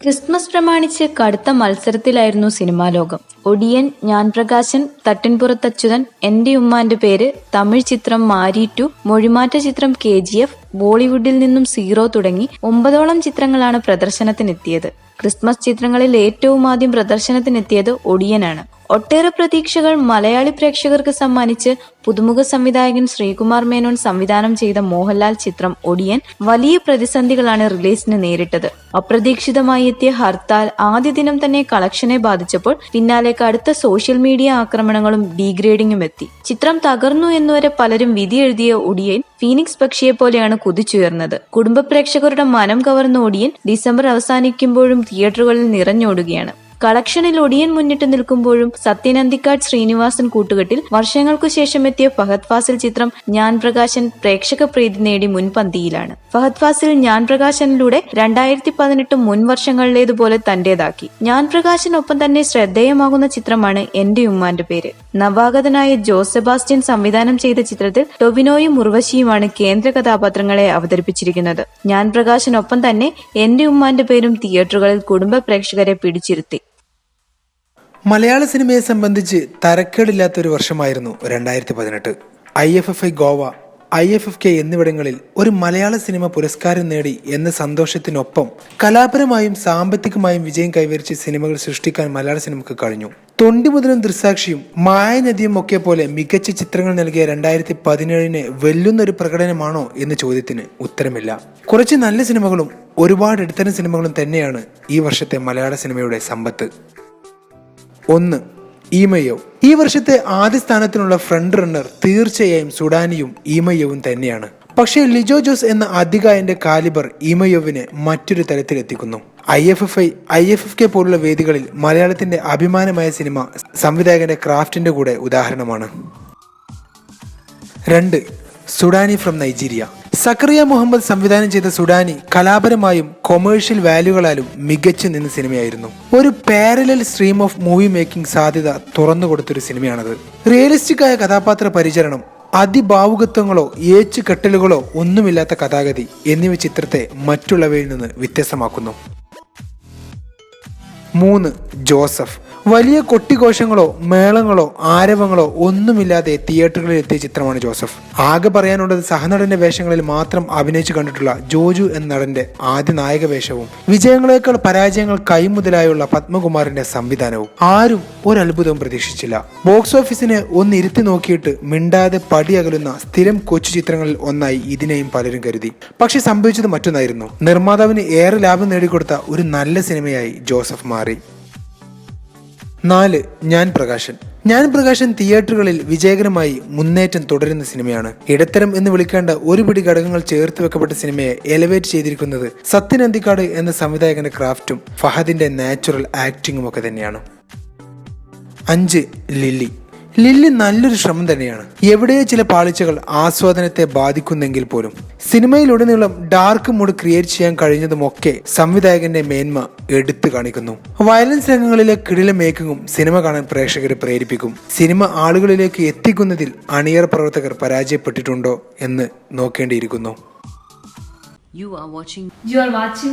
Christmas പ്രമാണിച്ച് കടുത്ത മത്സരത്തിലായിരുന്നു cinema ലോകം. ഒടിയൻ ഞാൻ പ്രകാശൻ തട്ടിൻപുറത്തച്യുതൻ എന്റെ ഉമ്മാന്റെ പേര് തമിഴ് ചിത്രം മാരി ടു മൊഴിമാറ്റ ചിത്രം കെ ജി എഫ് ബോളിവുഡിൽ നിന്നും സീറോ തുടങ്ങി ഒമ്പതോളം ചിത്രങ്ങളാണ് പ്രദർശനത്തിനെത്തിയത്. ക്രിസ്മസ് ചിത്രങ്ങളിൽ ഏറ്റവും ആദ്യം പ്രദർശനത്തിനെത്തിയത് ഒടിയനാണ്. ഒട്ടേറെ പ്രതീക്ഷകൾ മലയാളി പ്രേക്ഷകർക്ക് സമ്മാനിച്ച് പുതുമുഖ സംവിധായകൻ ശ്രീകുമാർ മേനോൻ സംവിധാനം ചെയ്ത മോഹൻലാൽ ചിത്രം ഒടിയൻ വലിയ പ്രതിസന്ധികളാണ് റിലീസിന് നേരിട്ടത്. അപ്രതീക്ഷിതമായി എത്തിയ ഹർത്താൽ ആദ്യ ദിനം തന്നെ കളക്ഷനെ ബാധിച്ചപ്പോൾ പിന്നാലെ കടുത്ത സോഷ്യൽ മീഡിയ ആക്രമണങ്ങളും ഡീഗ്രേഡിംഗും എത്തി. ചിത്രം തകർന്നു എന്നുവരെ പലരും വിധി എഴുതിയ ഒടിയൻ ഫീനിക്സ് പക്ഷിയെ പോലെയാണ് കുതിച്ചുയർന്നത്. കുടുംബ പ്രേക്ഷകരുടെ മനം കവർന്ന ഓടിയൻ ഡിസംബർ അവസാനിക്കുമ്പോഴും തിയേറ്ററുകളിൽ നിറഞ്ഞോടുകയാണ്. കളക്ഷനിൽ ഒടിയൻ മുന്നിട്ട് നിൽക്കുമ്പോഴും സത്യനന്ദിക്കാട് ശ്രീനിവാസൻ കൂട്ടുകെട്ടിൽ വർഷങ്ങൾക്കു ശേഷം എത്തിയ ഫഹദ് ഫാസിൽ ചിത്രം ഞാൻ പ്രകാശൻ പ്രേക്ഷക പ്രീതി നേടി മുൻപന്തിയിലാണ്. ഫഹദ് ഫാസിൽ ഞാൻ പ്രകാശനിലൂടെ രണ്ടായിരത്തി പതിനെട്ട് മുൻ വർഷങ്ങളിലേതുപോലെ തന്റേതാക്കി. ഞാൻ പ്രകാശനൊപ്പം തന്നെ ശ്രദ്ധേയമാകുന്ന ചിത്രമാണ് എന്റെ ഉമ്മാന്റെ പേര്. നവാഗതനായ ജോസ് സെബാസ്റ്റ്യൻ സംവിധാനം ചെയ്ത ചിത്രത്തിൽ ടൊവിനോയും ഉർവശിയുമാണ് കേന്ദ്ര കഥാപാത്രങ്ങളെ അവതരിപ്പിച്ചിരിക്കുന്നത്. ഞാൻ പ്രകാശനൊപ്പം തന്നെ എന്റെ ഉമ്മാന്റെ പേരും തിയേറ്ററുകളിൽ കുടുംബ പ്രേക്ഷകരെ പിടിച്ചിരുത്തി. മലയാള സിനിമയെ സംബന്ധിച്ച് തരക്കേടില്ലാത്ത ഒരു വർഷമായിരുന്നു രണ്ടായിരത്തി പതിനെട്ട് I F F I Goa I F F K എന്നിവിടങ്ങളിൽ ഒരു മലയാള സിനിമ പുരസ്കാരം നേടി എന്ന സന്തോഷത്തിനൊപ്പം കലാപരമായും സാമ്പത്തികമായും വിജയം കൈവരിച്ച് സിനിമകൾ സൃഷ്ടിക്കാൻ മലയാള സിനിമക്ക് കഴിഞ്ഞു. തൊണ്ടി മുതലും ദൃസാക്ഷിയും മായനദിയും ഒക്കെ പോലെ മികച്ച ചിത്രങ്ങൾ നൽകിയ രണ്ടായിരത്തി പതിനേഴിന് വെല്ലുന്ന ഒരു പ്രകടനമാണോ എന്ന ചോദ്യത്തിന് ഉത്തരമില്ല. കുറച്ച് നല്ല സിനിമകളും ഒരുപാട് ഇടത്തരം സിനിമകളും തന്നെയാണ് ഈ വർഷത്തെ മലയാള സിനിമയുടെ സമ്പത്ത്. ഒന്ന് ഈമയോ. ഈ വർഷത്തെ ആദ്യ സ്ഥാനത്തിനുള്ള ഫ്രണ്ട് റണ്ണർ തീർച്ചയായും സുഡാനിയും ഈമയോവും തന്നെയാണ്. പക്ഷേ ലിജോ ജോസ് എന്ന അധികായന്റെ കാലിബർ ഈമയോവിനെ മറ്റൊരു തലത്തിലെത്തിക്കുന്നു I F F I I F F K പോലുള്ള വേദികളിൽ മലയാളത്തിന്റെ അഭിമാനമായ സിനിമ സംവിധായകന്റെ ക്രാഫ്റ്റിന്റെ കൂടെ ഉദാഹരണമാണ്. രണ്ട് സുഡാനി ഫ്രം നൈജീരിയ സക്കറിയ മുഹമ്മദ് സംവിധാനം ചെയ്ത സുഡാനി കലാപരമായും കൊമേഴ്ഷ്യൽ വാല്യൂകളാലും മികച്ചു നിന്ന സിനിമയായിരുന്നു. ഒരു parallel stream of movie making സാധ്യത തുറന്നു കൊടുത്തൊരു സിനിമയാണത്. റിയലിസ്റ്റിക് ആയ കഥാപാത്ര പരിചരണം അതിഭാവുകത്വങ്ങളോ ഏച്ചു കെട്ടലുകളോ ഒന്നുമില്ലാത്ത കഥാഗതി എന്നിവ ചിത്രത്തെ മറ്റുള്ളവയിൽ നിന്ന് വ്യത്യസ്തമാക്കുന്നു. മൂന്ന് ജോസഫ്. വലിയ കൊട്ടിഘോഷങ്ങളോ മേളങ്ങളോ ആരവങ്ങളോ ഒന്നുമില്ലാതെ തിയേറ്ററുകളിൽ എത്തിയ ചിത്രമാണ് ജോസഫ്. ആകെ പറയാനുള്ളത് സഹനടന്റെ വേഷങ്ങളിൽ മാത്രം അഭിനയിച്ചു കണ്ടിട്ടുള്ള ജോജു എന്ന നടന്റെ ആദ്യ നായക വേഷവും വിജയങ്ങളെക്കാൾ പരാജയങ്ങൾ കൈമുതലായുള്ള പത്മകുമാറിന്റെ സംവിധാനവും ആരും ഒരത്ഭുതവും പ്രതീക്ഷിച്ചില്ല. ബോക്സ് ഓഫീസിനെ ഒന്ന് ഇരുത്തി നോക്കിയിട്ട് മിണ്ടാതെ പടി അകലുന്ന സ്ഥിരം കൊച്ചു ചിത്രങ്ങളിൽ ഒന്നായി ഇതിനെയും പലരും കരുതി. പക്ഷെ സംഭവിച്ചത് മറ്റൊന്നായിരുന്നു. നിർമ്മാതാവിന് ഏറെ ലാഭം നേടിക്കൊടുത്ത ഒരു നല്ല സിനിമയായി ജോസഫ് മാറി. നാല് ഞാൻ പ്രകാശൻ. ഞാൻ പ്രകാശൻ തിയേറ്ററുകളിൽ വിജയകരമായി മുന്നേറ്റം തുടരുന്ന സിനിമയാണ്. ഇടത്തരം എന്ന് വിളിക്കേണ്ട ഒരു പിടി ഘടകങ്ങൾ ചേർത്ത് വെക്കപ്പെട്ട സിനിമയെ എലവേറ്റ് ചെയ്തിരിക്കുന്നത് സത്യൻ അന്തിക്കാട് എന്ന സംവിധായകന്റെ ക്രാഫ്റ്റും ഫഹദിന്റെ നാച്ചുറൽ ആക്ടിങ്ങും ഒക്കെ തന്നെയാണ്. അഞ്ച് ലില്ലി. ലില്ലി നല്ലൊരു ശ്രമം തന്നെയാണ്. എവിടെയോ ചില പാളിച്ചകൾ ആസ്വാദനത്തെ ബാധിക്കുന്നെങ്കിൽ പോലും. സിനിമയിലുടനീളം ഡാർക്ക് മൂഡ് ക്രിയേറ്റ് ചെയ്യാൻ കഴിഞ്ഞതുമൊക്കെ സംവിധായകന്റെ മേന്മ എടുത്തു കാണിക്കുന്നു. വയലൻസ് രംഗങ്ങളിലെ കിടില മേക്കിങ്ങും സിനിമ കാണാൻ പ്രേക്ഷകരെ പ്രേരിപ്പിക്കും. സിനിമ ആളുകളിലേക്ക് എത്തിക്കുന്നതിൽ അണിയർ പ്രവർത്തകർ പരാജയപ്പെട്ടിട്ടുണ്ടോ എന്ന് നോക്കേണ്ടിയിരിക്കുന്നു. You are watching You are watching